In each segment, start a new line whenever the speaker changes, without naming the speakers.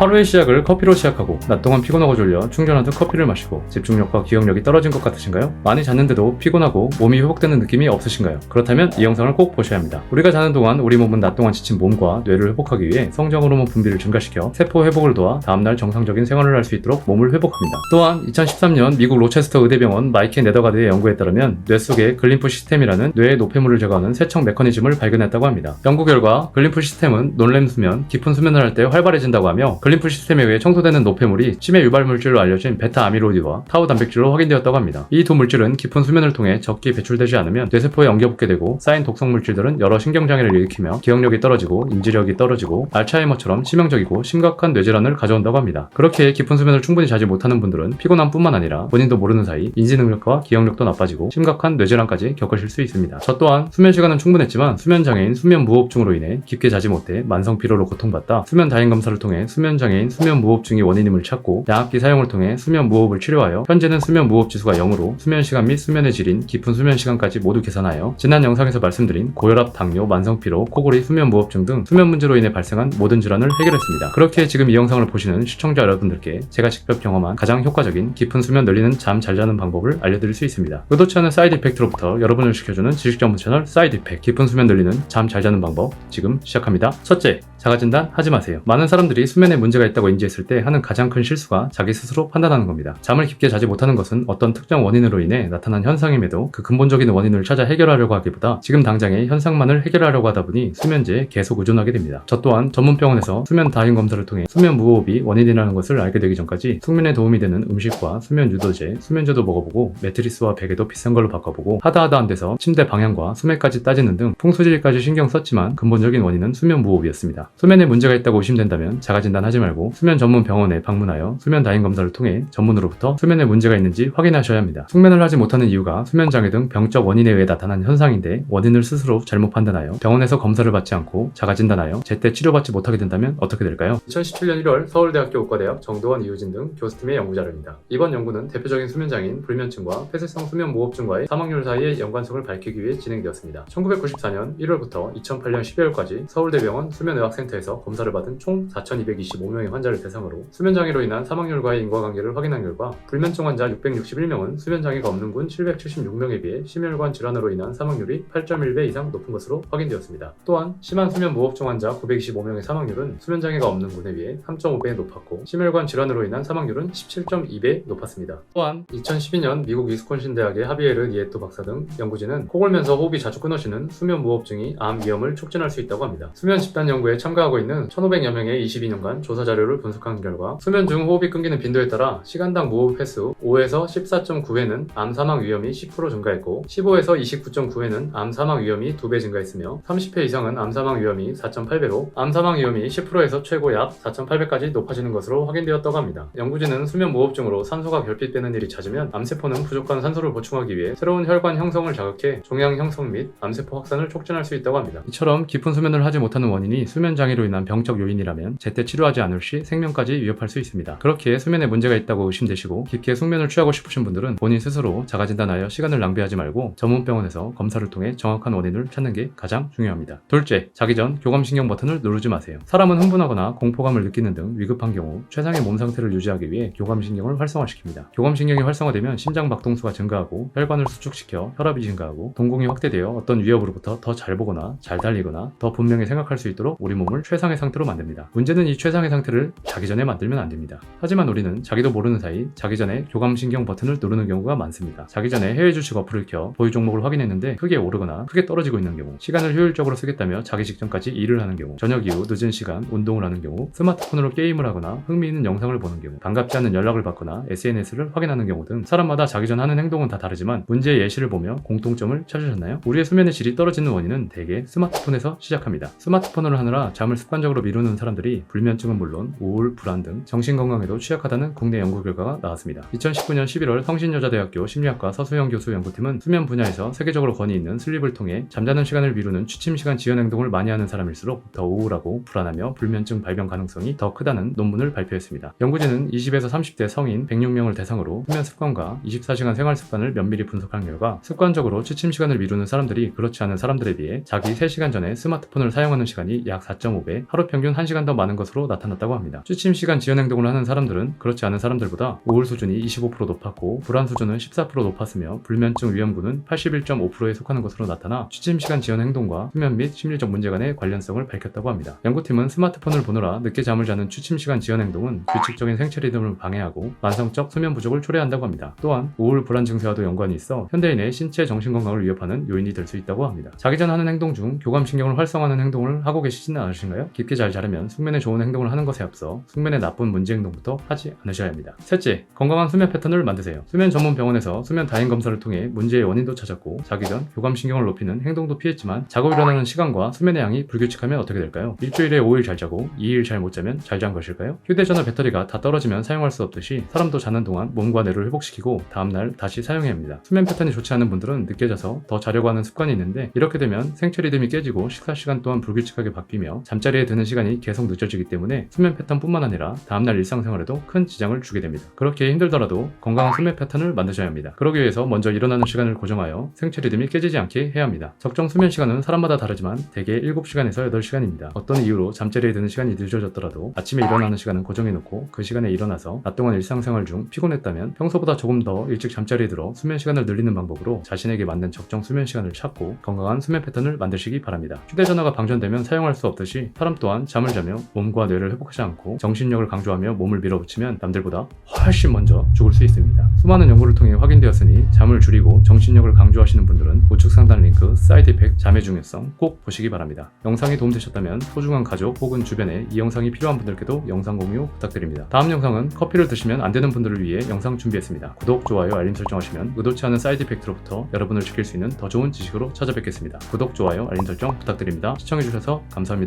하루의 시작을 커피로 시작하고 낮 동안 피곤하고 졸려 충전하듯 커피를 마시고 집중력과 기억력이 떨어진 것 같으신가요? 많이 잤는데도 피곤하고 몸이 회복되는 느낌이 없으신가요? 그렇다면 이 영상을 꼭 보셔야 합니다. 우리가 자는 동안 우리 몸은 낮 동안 지친 몸과 뇌를 회복하기 위해 성장 호르몬 분비를 증가시켜 세포 회복을 도와 다음날 정상적인 생활을 할 수 있도록 몸을 회복합니다. 또한 2013년 미국 로체스터 의대병원 마이켄 네더가드의 연구에 따르면 뇌 속에 글림프 시스템이라는 뇌의 노폐물을 제거하는 세척 메커니즘을 발견했다고 합니다. 연구 결과 글림프 시스템은 논렘 수면, 깊은 수면을 할 때 활발해진다고 하며 글림프 시스템에 의해 청소되는 노폐물이 치매 유발 물질로 알려진 베타 아미로이드와 타우 단백질로 확인되었다고 합니다. 이 두 물질은 깊은 수면을 통해 적게 배출되지 않으면 뇌세포에 엉겨붙게 되고 쌓인 독성 물질들은 여러 신경장애를 일으키며 기억력이 떨어지고 인지력이 떨어지고 알츠하이머처럼 치명적이고 심각한 뇌질환을 가져온다고 합니다. 그렇게 깊은 수면을 충분히 자지 못하는 분들은 피곤함뿐만 아니라 본인도 모르는 사이 인지 능력과 기억력도 나빠지고 심각한 뇌질환까지 겪으실 수 있습니다. 저 또한 수면 시간은 충분했지만 수면 장애인 수면 무호흡증으로 인해 깊게 자지 못해 만성 피로로 고통받다 수면 다행 검사를 통해 수면 장애인 수면 무호흡증이 원인임을 찾고 양압기 사용을 통해 수면 무호흡을 치료하여 현재는 수면 무호흡 지수가 0으로 수면 시간 및 수면의 질인 깊은 수면 시간까지 모두 개선하여 지난 영상에서 말씀드린 고혈압, 당뇨, 만성 피로, 코골이, 수면 무호흡증 등 수면 문제로 인해 발생한 모든 질환을 해결했습니다. 그렇게 지금 이 영상을 보시는 시청자 여러분들께 제가 직접 경험한 가장 효과적인 깊은 수면 늘리는 잠 잘 자는 방법을 알려드릴 수 있습니다. 의도치 않은 사이드 이펙트로부터 여러분을 지켜주는 지식 전문 채널 사이드 이펙트 깊은 수면 늘리는 잠 잘 자는 방법 지금 시작합니다. 첫째, 자가진단 하지 마세요. 많은 사람들이 수면에 문제가 있다고 인지했을 때 하는 가장 큰 실수가 자기 스스로 판단하는 겁니다. 잠을 깊게 자지 못하는 것은 어떤 특정 원인으로 인해 나타난 현상임에도 그 근본적인 원인을 찾아 해결하려고 하기보다 지금 당장의 현상만을 해결하려고 하다 보니 수면제에 계속 의존하게 됩니다. 저 또한 전문 병원에서 수면 다행 검사를 통해 수면 무호흡이 원인이라는 것을 알게 되기 전까지 숙면에 도움이 되는 음식과 수면 유도제, 수면제도 먹어보고 매트리스와 베개도 비싼 걸로 바꿔보고 하다 하다 안 돼서 침대 방향과 수면까지 따지는 등 풍수지리까지 신경 썼지만 근본적인 원인은 수면 무호흡이었습니다. 수면에 문제가 있다고 의심된다면 자가진단 하지 말고 수면 전문 병원에 방문하여 수면 다행 검사를 통해 전문으로부터 수면에 문제가 있는지 확인하셔야 합니다. 숙면을 하지 못하는 이유가 수면 장애 등 병적 원인에 의해 나타난 현상인데 원인을 스스로 잘못 판단하여 병원에서 검사를 받지 않고 자가진단하여 제때 치료받지 못하게 된다면 어떻게 될까요? 2017년 1월 서울대학교 의과대학 정도원 이우진 등 교수팀의 연구 자료입니다. 이번 연구는 대표적인 수면 장애인 불면증과 폐쇄성 수면 무호흡증과의 사망률 사이의 연관성을 밝히기 위해 진행되었습니다. 1994년 1월부터 2008년 12월까지 서울대병원 수면의학센터 에서 검사를 받은 총 4,225명의 환자를 대상으로 수면장애로 인한 사망률과의 인과관계를 확인한 결과 불면증 환자 661명은 수면장애가 없는 군 776명에 비해 심혈관 질환으로 인한 사망률이 8.1배 이상 높은 것으로 확인되었습니다. 또한 심한 수면 무호흡증 환자 925명의 사망률은 수면장애가 없는 군에 비해 3.5배 높았고 심혈관 질환으로 인한 사망률은 17.2배 높았습니다. 또한 2012년 미국 위스콘신 대학의 하비에르 니에토 박사 등 연구진은 코 골면서 호흡이 자주 끊어지는 수면 무호흡증이 암 위험을 촉진할 수 있다고 합니다. 수면 집단 연구에 참 가하고 있는 1,500여 명의 22년간 조사 자료를 분석한 결과 수면 중 호흡이 끊기는 빈도에 따라 시간당 무호흡 횟수 5에서 14.9회는 암 사망 위험이 10% 증가했고 15에서 29.9회는 암 사망 위험이 2배 증가했으며 30회 이상은 암 사망 위험이 4.8배로 암 사망 위험이 10%에서 최고 약 4.8배까지 높아지는 것으로 확인되었다고 합니다. 연구진은 수면 무호흡증으로 산소가 결핍되는 일이 잦으면 암세포는 부족한 산소를 보충하기 위해 새로운 혈관 형성을 자극해 종양 형성 및 암세포 확산을 촉진할 수 있다고 합니다. 이처럼 깊은 수면을 하지 못하는 원인이 수면 장애로 인한 병적 요인이라면 제때 치료하지 않을 시 생명까지 위협할 수 있습니다. 그렇게 수면에 문제가 있다고 의심되시고 깊게 숙면을 취하고 싶으신 분들은 본인 스스로 자가진단하여 시간을 낭비하지 말고 전문 병원에서 검사를 통해 정확한 원인을 찾는 게 가장 중요합니다. 둘째, 자기 전 교감신경 버튼을 누르지 마세요. 사람은 흥분하거나 공포감을 느끼는 등 위급한 경우 최상의 몸 상태를 유지하기 위해 교감신경을 활성화시킵니다. 교감신경이 활성화되면 심장 박동수가 증가하고 혈관을 수축시켜 혈압이 증가하고 동공이 확대되어 어떤 위협으로부터 더 잘 보거나 잘 달리거나 더 분명히 생각할 수 있도록 우리 몸을 최상의 상태로 만듭니다. 문제는 이 최상의 상태를 자기 전에 만들면 안 됩니다. 하지만 우리는 자기도 모르는 사이 자기 전에 교감신경 버튼을 누르는 경우가 많습니다. 자기 전에 해외 주식 어플을 켜 보유 종목을 확인했는데 크게 오르거나 크게 떨어지고 있는 경우, 시간을 효율적으로 쓰겠다며 자기 직전까지 일을 하는 경우, 저녁 이후 늦은 시간 운동을 하는 경우, 스마트폰으로 게임을 하거나 흥미있는 영상을 보는 경우, 반갑지 않은 연락을 받거나 SNS를 확인하는 경우 등 사람마다 자기 전 하는 행동은 다 다르지만 문제의 예시를 보며 공통점을 찾으셨나요? 우리의 수면의 질이 떨어지는 원인은 대개 스마트폰에서 시작합니다. 스마트폰을 하느라 잠을 습관적으로 미루는 사람들이 불면증은 물론 우울, 불안 등 정신건강에도 취약하다는 국내 연구 결과가 나왔습니다. 2019년 11월 성신여자대학교 심리학과 서수영 교수 연구팀은 수면 분야에서 세계적으로 권위 있는 슬립을 통해 잠자는 시간을 미루는 취침 시간 지연 행동을 많이 하는 사람일수록 더 우울하고 불안하며 불면증 발병 가능성이 더 크다는 논문을 발표했습니다. 연구진은 20에서 30대 성인 106명을 대상으로 수면 습관과 24시간 생활 습관을 면밀히 분석한 결과 습관적으로 취침 시간을 미루는 사람들이 그렇지 않은 사람들에 비해 자기 3시간 전에 스마트폰을 사용하는 시간이 약 4.5배, 하루 평균 1시간 더 많은 것으로 나타났다고 합니다. 취침 시간 지연 행동을 하는 사람들은 그렇지 않은 사람들보다 우울 수준이 25% 높았고 불안 수준은 14% 높았으며 불면증 위험군은 81.5%에 속하는 것으로 나타나 취침 시간 지연 행동과 수면 및 심리적 문제 간의 관련성을 밝혔다고 합니다. 연구팀은 스마트폰을 보느라 늦게 잠을 자는 취침 시간 지연 행동은 규칙적인 생체 리듬을 방해하고 만성적 수면 부족을 초래한다고 합니다. 또한 우울 불안 증세와도 연관이 있어 현대인의 신체 정신 건강을 위협하는 요인이 될 수 있다고 합니다. 자기 전 하는 행동 중 교감 신경을 활성화하는 행동을 하고 계시지는 않으신가요? 깊게 잘 자려면 숙면에 좋은 행동을 하는 것에 앞서 숙면에 나쁜 문제 행동부터 하지 않으셔야 합니다. 셋째, 건강한 수면 패턴을 만드세요. 수면 전문 병원에서 수면 다행 검사를 통해 문제의 원인도 찾았고 자기 전 교감 신경을 높이는 행동도 피했지만 자고 일어나는 시간과 수면의 양이 불규칙하면 어떻게 될까요? 일주일에 5일 잘 자고 2일 잘 못 자면 잘 잔 것일까요? 휴대전화 배터리가 다 떨어지면 사용할 수 없듯이 사람도 자는 동안 몸과 뇌를 회복시키고 다음날 다시 사용해야 합니다. 수면 패턴이 좋지 않은 분들은 늦게 자서 더 자려고 하는 습관이 있는데 이렇게 되면 생체 리듬이 깨지고 식사 시간 또한 불규칙하게 바뀌며 잠자리에 드는 시간이 계속 늦어지기 때문에 수면 패턴뿐만 아니라 다음날 일상생활에도 큰 지장을 주게 됩니다. 그렇게 힘들더라도 건강한 수면 패턴을 만드셔야 합니다. 그러기 위해서 먼저 일어나는 시간을 고정하여 생체 리듬이 깨지지 않게 해야 합니다. 적정 수면 시간은 사람마다 다르지만 대개 7시간에서 8시간입니다. 어떤 이유로 잠자리에 드는 시간이 늦어졌더라도 아침에 일어나는 시간은 고정해놓고 그 시간에 일어나서 낮 동안 일상생활 중 피곤했다면 평소보다 조금 더 일찍 잠자리에 들어 수면 시간을 늘리는 방법으로 자신에게 맞는 적정 수면 시간을 찾고 건강한 수면 패턴을 만드시기 바랍니다. 휴대전화가 방전되면 사용할 수 없듯이 사람 또한 잠을 자며 몸과 뇌를 회복하지 않고 정신력을 강조하며 몸을 밀어붙이면 남들보다 훨씬 먼저 죽을 수 있습니다. 수많은 연구를 통해 확인되었으니 잠을 줄이고 정신력을 강조하시는 분들은 우측 상단 링크 사이드 이펙트 잠의 중요성 꼭 보시기 바랍니다. 영상이 도움되셨다면 소중한 가족 혹은 주변에 이 영상이 필요한 분들께도 영상 공유 부탁드립니다. 다음 영상은 커피를 드시면 안 되는 분들을 위해 영상 준비했습니다. 구독, 좋아요, 알림 설정하시면 의도치 않은 사이드 이펙트로부터 여러분을 지킬 수 있는 더 좋은 지식으로 찾아뵙겠습니다. 구독, 좋아요, 알림 설정 부탁드립니다. 시청해주셔서 감사합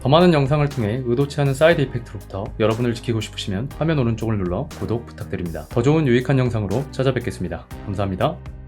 더 많은 영상을 통해 의도치 않은 사이드 이펙트로부터 여러분을 지키고 싶으시면 화면 오른쪽을 눌러 구독 부탁드립니다. 더 좋은 유익한 영상으로 찾아뵙겠습니다. 감사합니다.